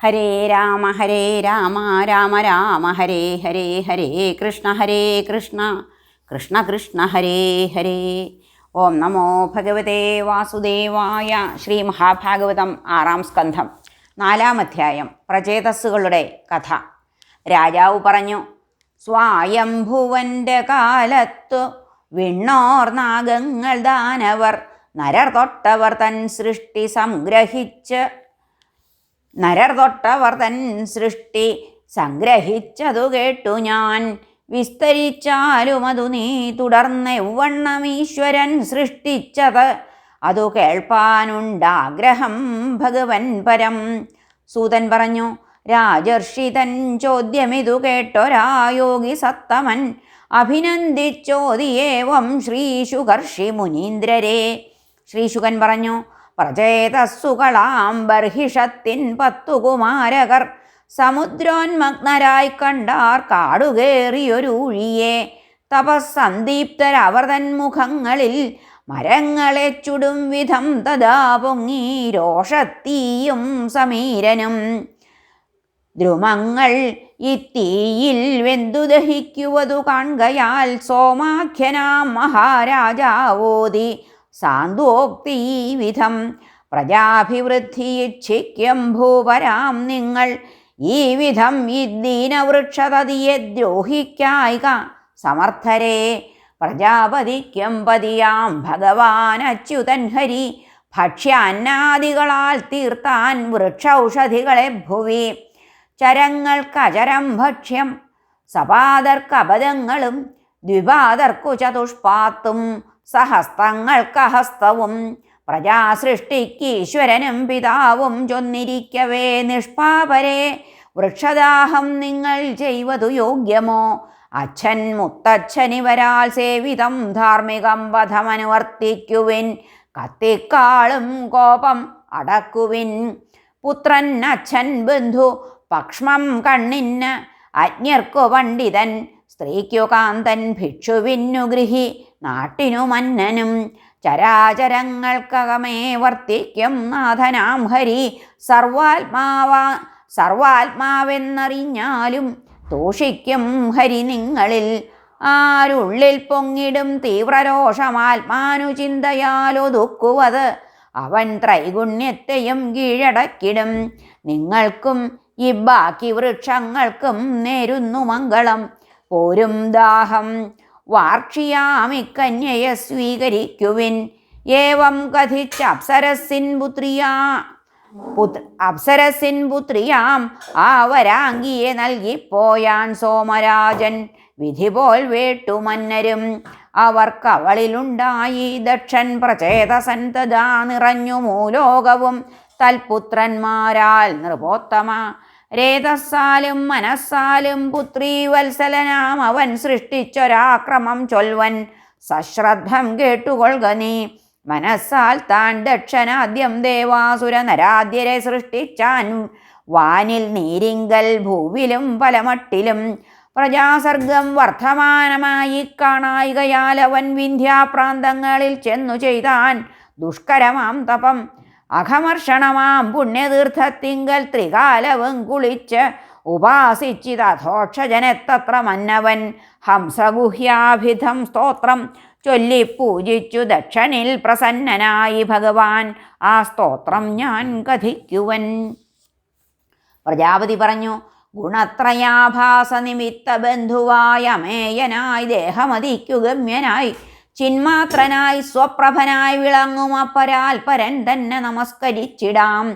ഹരേ രാമ ഹരേ രാമ രാമ രാമ ഹരേ ഹരേ ഹരേ കൃഷ്ണ ഹരേ കൃഷ്ണ കൃഷ്ണ കൃഷ്ണ ഹരേ ഹരേ. ഓം നമോ ഭഗവതേ വാസുദേവായ ശ്രീ മഹാഭാഗവതം ആറാം സ്കന്ധം നാലാം അധ്യായം പ്രചേതസ്സുകളുടെ കഥ. രാജാവ് പറഞ്ഞു സ്വായംഭുവന്റെ കാലത്തു വിണ്ണോർ നാഗങ്ങൾ ദാനവർ നരർ തൊട്ടവർ തൻ സൃഷ്ടി സംഗ്രഹിച്ച് നരർ തൊട്ടവർ തൻ സൃഷ്ടി സംഗ്രഹിച്ചതു കേട്ടു ഞാൻ. വിസ്തരിച്ചാലും അതു നീ തുടർന്ന് എവ്വണ്ണം ഈശ്വരൻ സൃഷ്ടിച്ചത്? അതു കേൾപ്പാനുണ്ടാഗ്രഹം ഭഗവൻ പരം. സൂതൻ പറഞ്ഞു രാജർഷി തൻ ചോദ്യമിതു കേട്ടൊരായോഗി സത്തമൻ. അഭിനന്ദിച്ചോതിയേവം ശ്രീശുകർഷി മുനീന്ദ്രരെ. ശ്രീശുകൻ പറഞ്ഞു പ്രചേതസ്സുകളാം ബർഹിഷത്തിൻ പത്തുകുമാരകർ സമുദ്രോന്മഗ്നരായി കണ്ടാർ കാടുകേറിയൊരു ഊഴിയെ തപസ്സന്ദീപ്തരവർ തൻ മുഖങ്ങളിൽ മരങ്ങളെ ചുടും വിധം തഥാ പൊങ്ങി രോഷത്തീയും സമീരനും. ദ്രുമങ്ങൾ ഈ തീയിൽ വെന്തു ദഹിക്കുവതു കാൺകയാൽ സോമാഖ്യനാം മഹാരാജാവോതി. സാന്ത്വോക്തി വിധം പ്രജാഭിവൃദ്ധി ഇച്ഛിക്യം ഭൂപരാം നിങ്ങൾ. ഈ വിധം ഇദ്ദീനവൃക്ഷതതിയെ ദ്രോഹിക്കായിക. സമർത്ഥരേ പ്രജാപതിക്കും പതിയാം ഭഗവാൻ അച്യുതൻ ഹരി. ഭക്ഷ്യാന്നാദികളാൽ തീർത്താൻ വൃക്ഷൌഷധികളെ ഭുവി. ചരങ്ങൾക്കചരം ഭക്ഷ്യം. സപാദർക്കപദങ്ങളും ദ്വിപാദർക്കു ചതുഷ്പാത്തും. സഹസ്തങ്ങൾക്കഹസ്തവും പ്രജാസൃഷ്ടിക്ക് ഈശ്വരനും പിതാവും ചൊന്നിരിക്കവേ നിഷ്പാപരെ. വൃക്ഷദാഹം നിങ്ങൾ ചെയ്വതു യോഗ്യമോ? അച്ഛൻ മുത്തച്ഛനിവരാൽ സേവിതം ധാർമ്മികം വധമനുവർത്തിക്കുവിൻ. കത്തിക്കാളും കോപം അടക്കുവിൻ. പുത്രൻ അച്ഛൻ ബന്ധു പക്ഷ്മം കണ്ണിന് അജ്ഞർക്കു പണ്ഡിതൻ സ്ത്രീക്കു കാന്തൻ ഭിക്ഷുവിനു ഗൃഹി നാട്ടിനു മന്നനും. ചരാചരങ്ങൾക്കകമേ വർത്തിക്കും നാഥനാം ഹരി. സർവാത്മാവാ സർവാത്മാവെന്നറിഞ്ഞാലും തോഷിക്കും ഹരി നിങ്ങളിൽ. ആരുള്ളിൽ പൊങ്ങിടും തീവ്രരോഷമാത്മാനു ചിന്തയാലൊതുക്കുവത്. അവൻ ത്രൈഗുണ്യത്തെയും കീഴടക്കിടും. നിങ്ങൾക്കും ഈ ബാക്കി വൃക്ഷങ്ങൾക്കും നേരുന്നു മംഗളം. പോരും ദാഹം. വാർക്ഷിയാമിക്കന്യയെ സ്വീകരിക്കുവിൻ. ഏവം കഥിച്ച അപ്സരസിൻ പുത്രിയാ. പുത്ര അപ്സരസിൻ പുത്രിയാം ആ വരാങ്കിയെ നൽകിപ്പോയാൻ സോമരാജൻ. വിധി പോൽ വേട്ടുമന്നരും. അവർക്കവളിലുണ്ടായി ദക്ഷൻ പ്രചേതസൻ തഥാ നിറഞ്ഞു മൂലോകവും. തൽപുത്രന്മാരാൽ നൃപോത്തമ. രേതസ്സാലും മനസ്സാലും പുത്രീ വത്സലനാം അവൻ സൃഷ്ടിച്ചൊരാക്രമം ചൊൽവൻ. സശ്രദ്ധം കേട്ടുകൊള്ളുക നീ. മനസ്സാൽ താൻ ദക്ഷനാദ്യം ദേവാസുര നരാദ്യരെ സൃഷ്ടിച്ചാൻ. വാനിൽ നീരിങ്കൽ ഭൂവിലും പലമട്ടിലും പ്രജാസർഗം വർദ്ധമാനമായി കാണായികയാൽ അവൻ വിന്ധ്യാപ്രാന്തങ്ങളിൽ ചെന്നു ചെയ്താൻ. ദുഷ്കരമാം തപം അഘമർഷണമാം പുണ്യതീർത്ഥത്തിങ്കൽ ത്രികാലവും കുളിച്ച് ഉപാസിച്ചിതഥോക്ഷജനെത്തത്ര മന്നവൻ. ഹംസഗുഹ്യാഭിധം സ്തോത്രം ചൊല്ലി പൂജിച്ചു ദക്ഷനിൽ പ്രസന്നനായി ഭഗവാൻ. ആ സ്തോത്രം ഞാൻ കഥിക്കുവൻ. പ്രജാപതി പറഞ്ഞു ഗുണത്രയാഭാസ നിമിത്ത ബന്ധുവായ മേയനായി ദേഹമതിക്കു ഗമ്യനായി ചിന്മാത്രനായി സ്വപ്രഭനായി വിളങ്ങും അപ്പരാൽ പരൻ തന്നെ നമസ്കരിച്ചിടാം.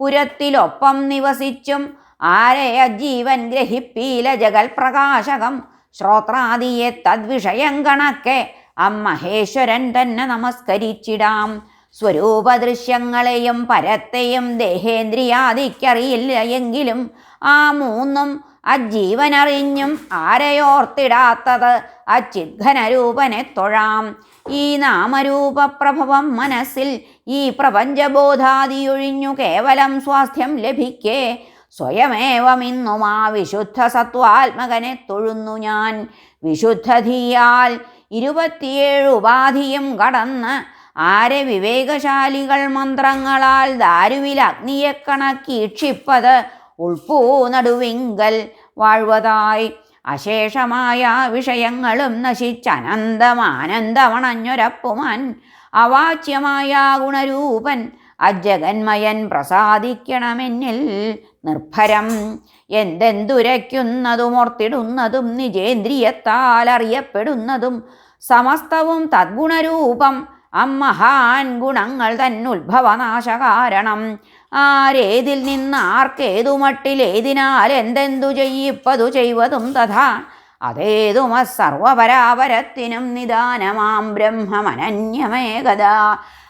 പുരത്തിലൊപ്പം നിവസിച്ചും ആരെ അജീവൻ ഗ്രഹിപ്പീല ജഗൽ പ്രകാശകം ശ്രോത്രാദിയെ തദ്വിഷയം കണക്കെ അമ്മഹേശ്വരൻ തന്നെ നമസ്കരിച്ചിടാം. സ്വരൂപദൃശ്യങ്ങളെയും പരത്തെയും ദേഹേന്ദ്രിയാദിക്കറിയില്ല എങ്കിലും ആ മൂന്നും അജീവനറിഞ്ഞും ആരെയോർത്തിടാത്തത് അച്ചിദ്ഘനരൂപനെ തൊഴാം. ഈ നാമരൂപപ്രഭവം മനസ്സിൽ ഈ പ്രപഞ്ചബോധാദിയൊഴിഞ്ഞു കേവലം സ്വാസ്ഥ്യം ലഭിക്കേ. സ്വയമേവമിന്നും ആ വിശുദ്ധ സത്വാത്മകനെ തൊഴുന്നു ഞാൻ. വിശുദ്ധധിയാൽ ഇരുപത്തിയേഴ് ഉപാധിയും കടന്ന് ആരെ വിവേകശാലികൾ മന്ത്രങ്ങളാൽ ദാരുവിൽ അഗ്നിയെ കണക്കി ഇക്ഷിപ്പത് ഉൾപ്പൂ നടുവിങ്കൽ വാഴ്വതായി. അശേഷമായ വിഷയങ്ങളും നശിച്ചനന്തമാനന്ദമണഞ്ഞൊരപ്പുമാൻ അവാച്യമായ ഗുണരൂപൻ അജഗന്മയൻ പ്രസാദിക്കണമെന്നിൽ നിർഭരം. എന്തെന്തുരയ്ക്കുന്നതും ഓർത്തിടുന്നതും നിജേന്ദ്രിയത്താൽ അറിയപ്പെടുന്നതും സമസ്തവും തദ്ഗുണരൂപം. അമ്മഹാൻ ഗുണങ്ങൾ തന്നുത്ഭവനാശകാരണം. ആരേതിൽ നിന്ന് ആർക്കേതു മട്ടിലേതിനാൽ എന്തെന്തു ചെയ്യിപ്പതു ചെയ്വതും തഥാ. അതേതുമ സർവപരാപരത്തിനും നിദാനമാം ബ്രഹ്മമനന്യമേകത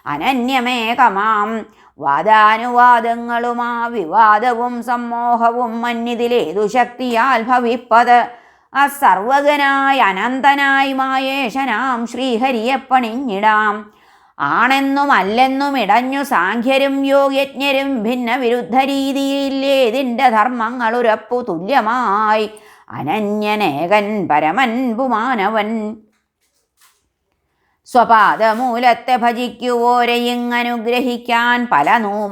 അനന്യമേകമാം. വാദാനുവാദങ്ങളുമാ വിവാദവും സമ്മോഹവും മന്നിതിലേതു ശക്തിയാൽ ഭവിപ്പത്. അസർവകനായ അനന്തനായി മായേശനാം ശ്രീഹരിയെ പണിഞ്ഞിടാം. ആണെന്നും അല്ലെന്നും ഇടഞ്ഞു സാഖ്യരും യോഗ്യജ്ഞരും ഭിന്ന വിരുദ്ധ ധർമ്മങ്ങൾ ധർമ്മങ്ങളുരപ്പു തുല്യമായി. അനന്യനേകൻ പരമൻ പുമാനവൻ സ്വപാദമൂലത്തെ ഭജിക്കുവോരെയിങ്ങനുഗ്രഹിക്കാൻ പല നൂ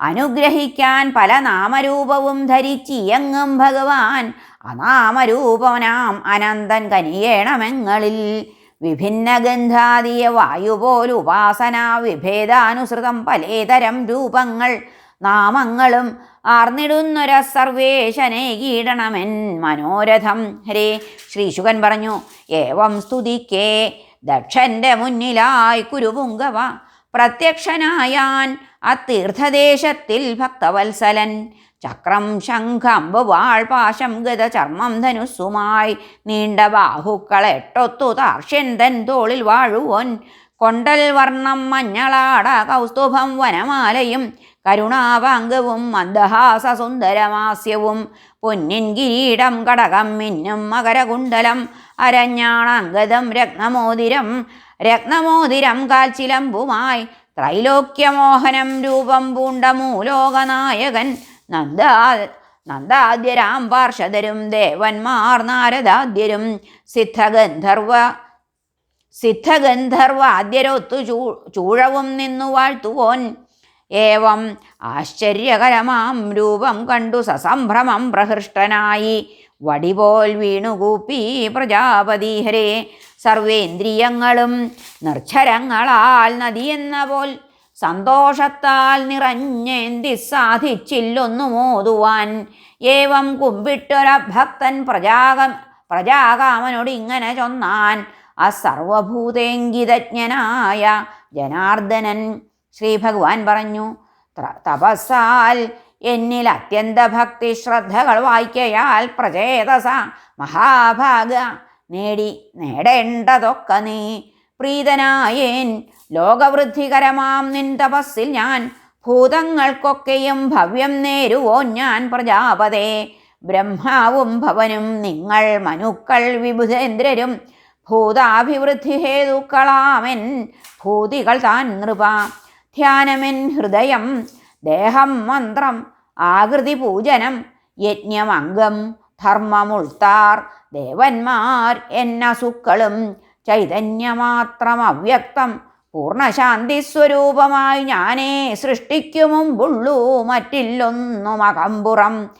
അനുഗ്രഹിക്കാൻ പല നാമരൂപവും ധരിച്ചിയങ്ങും ഭഗവാൻ. അനാമരൂപനാം അനന്തൻ കനിയേണമെങ്ങളിൽ. വിഭിന്ന ഗന്ധാദിയ വായുപോൽ ഉപാസന വിഭേദാനുസൃതം പലേതരം രൂപങ്ങൾ നാമങ്ങളും ആർന്നിടുന്നൊര സർവേശനെ കീടണമെൻ മനോരഥം. ഹരേ ശ്രീശുകൻ പറഞ്ഞു ഏവം സ്തുതിക്കേ ദക്ഷന്റെ മുന്നിലായി കുരുപുങ്കവ പ്രത്യക്ഷനായാൻ അത്തീർത്ഥദേശത്തിൽ ഭക്തവത്സലൻ. ചക്രം ശംഖം വാൾ പാശം ഗത ചർമ്മം ധനുസ്സുമായി നീണ്ട ബാഹുക്കൾ എട്ടൊത്തു താർഷ്യൻ തൻ തോളിൽ വാഴുവൻ. കൊണ്ടൽ വർണം മഞ്ഞളാട കൗസ്തുഭം വനമാലയും കരുണാവാങ്കവും മന്ദഹാസ സുന്ദരമാസ്യവും. പൊന്നിൻ കിരീടം കടകം മിന്നും മകരകുണ്ടലം അരഞ്ഞാണാങ്കതം രത്നമോതിരം. രത്നമോതിരം കാൽച്ചിലമ്പുമായി ത്രൈലോക്യമോഹനം രൂപം പൂണ്ട മൂലോകനായകൻ നന്ദാ നന്ദാദ്യരാം പാർഷദരും ദേവന്മാർ നാരദാദ്യരും സിദ്ധഗന്ധർവ സിദ്ധഗന്ധർവാദ്യരൊത്തു ചൂ ചൂഴവും നിന്നു വാഴ്ത്തുവോൻ. ഏവം ആശ്ചര്യകരമാം രൂപം കണ്ടു സസംഭ്രമം പ്രഹൃഷ്ടനായി. വടിപോൽ വീണുകൂപ്പി പ്രജാപതി ഹരേ സർവേന്ദ്രിയങ്ങളും നിർച്ഛരങ്ങളാൽ നദിയെന്ന പോൽ സന്തോഷത്താൽ നിറഞ്ഞേന്തി സാധിച്ചില്ലൊന്നു മോതുവാൻ. ഏവം കുമ്പിട്ടൊര ഭക്തൻ പ്രജാകം പ്രജാകാമനോട് ഇങ്ങനെ ചൊന്നാൻ. ആ സർവഭൂതേങ്കിതജ്ഞനായ ജനാർദ്ദനൻ ശ്രീ ഭഗവാൻ പറഞ്ഞു "ത്ര- തപസ്സാൽ എന്നിൽ അത്യന്ത ഭക്തി ശ്രദ്ധകൾ വായിക്കയാൽ പ്രചേതസ മഹാഭാഗ നേടി നേടേണ്ടതൊക്കെ നീ. പ്രീതനായേൻ ലോകവൃദ്ധികരമാം നിൻ തപസ്സിൽ ഞാൻ ഭൂതങ്ങൾക്കൊക്കെയും ഭവ്യം നേരുവോ ഞാൻ പ്രജാപതേ. ബ്രഹ്മാവും ഭവനും നിങ്ങൾ മനുക്കൾ വിബുധേന്ദ്രരും ഭൂതാഭിവൃദ്ധി ഹേതുക്കളാമെൻ ഭൂതികൾ താൻ നൃപ. ധ്യാനമെൻ ഹൃദയം ദേഹം മന്ത്രം ആകൃതി പൂജനം യജ്ഞം യജ്ഞമംഗം ധർമ്മമുൾത്താർ ദേവന്മാർ എന്നസുക്കളും ചൈതന്യമാത്രം അവ്യക്തം പൂർണശാന്തി സ്വരൂപമായി ഞാനേ സൃഷ്ടിക്കു മുമ്പുള്ളൂ മറ്റില്ലൊന്നും അകമ്പുറം.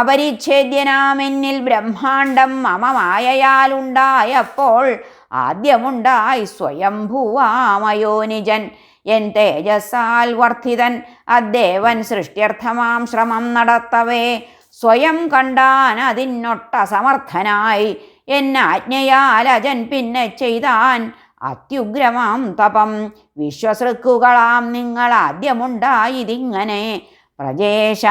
അപരിച്ഛേദ്യനാമെന്നിൽ ബ്രഹ്മാണ്ടം മമമായയാൽ ഉണ്ടായപ്പോൾ ആദ്യമുണ്ടായി സ്വയംഭൂവാമയോനിജൻ. എൻ തേജസ്സാൽ വർദ്ധിതൻ അദ്ദേവൻ സൃഷ്ട്യർത്ഥമാം ശ്രമം നടത്തവേ. സ്വയം കണ്ടാൻ അതിനൊട്ട സമർത്ഥനായി. എന്നാജ്ഞയാൽ അജൻ പിന്നെ ചെയ്താൻ അത്യുഗ്രമാം തപം. വിശ്വസൃക്കുകളാം നിങ്ങൾ ആദ്യമുണ്ടായിതിങ്ങനെ പ്രജേഷ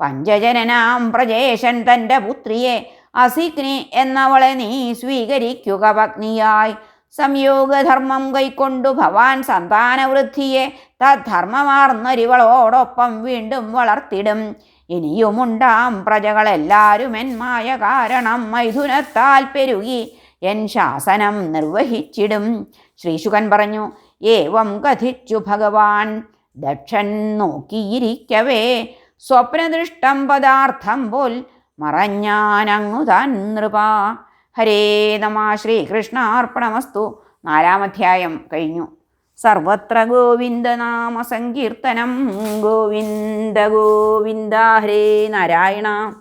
പഞ്ചജനനാം പ്രജേഷൻ തന്റെ പുത്രിയെ അസിഗ്നി എന്നവളെ നീ സ്വീകരിക്കുക പത്നിയായി. സംയോഗധർമ്മം കൈക്കൊണ്ടു ഭവാൻ സന്താനവൃദ്ധിയെ തദ്ധർമ്മമാർന്നരിവളോടൊപ്പം വീണ്ടും വളർത്തിടും. ഇനിയുമുണ്ടാം പ്രജകളെല്ലാരും എന്മായ മായ കാരണം മൈഥുനത്താൽ പെരുകി. എൻ ശാസനം നിർവഹിച്ചിടും. ശ്രീശുകൻ പറഞ്ഞു ഏവം കഥിച്ചു ഭഗവാൻ ദക്ഷൻ നോക്കിയിരിക്കവേ. സ്വപ്നദൃഷ്ടം പദാർത്ഥം പോൽ മറഞ്ഞാനങ്ങു താൻ നൃപ. ഹരേ നമ ശ്രീകൃഷ്ണാർപ്പണമസ്തു. നാലാമധ്യായം കഴിഞ്ഞു. സർവത്ര ഗോവിന്ദനാമ സങ്കീർത്തനം. ഗോവിന്ദ ഗോവിന്ദ ഹരേ നാരായണ.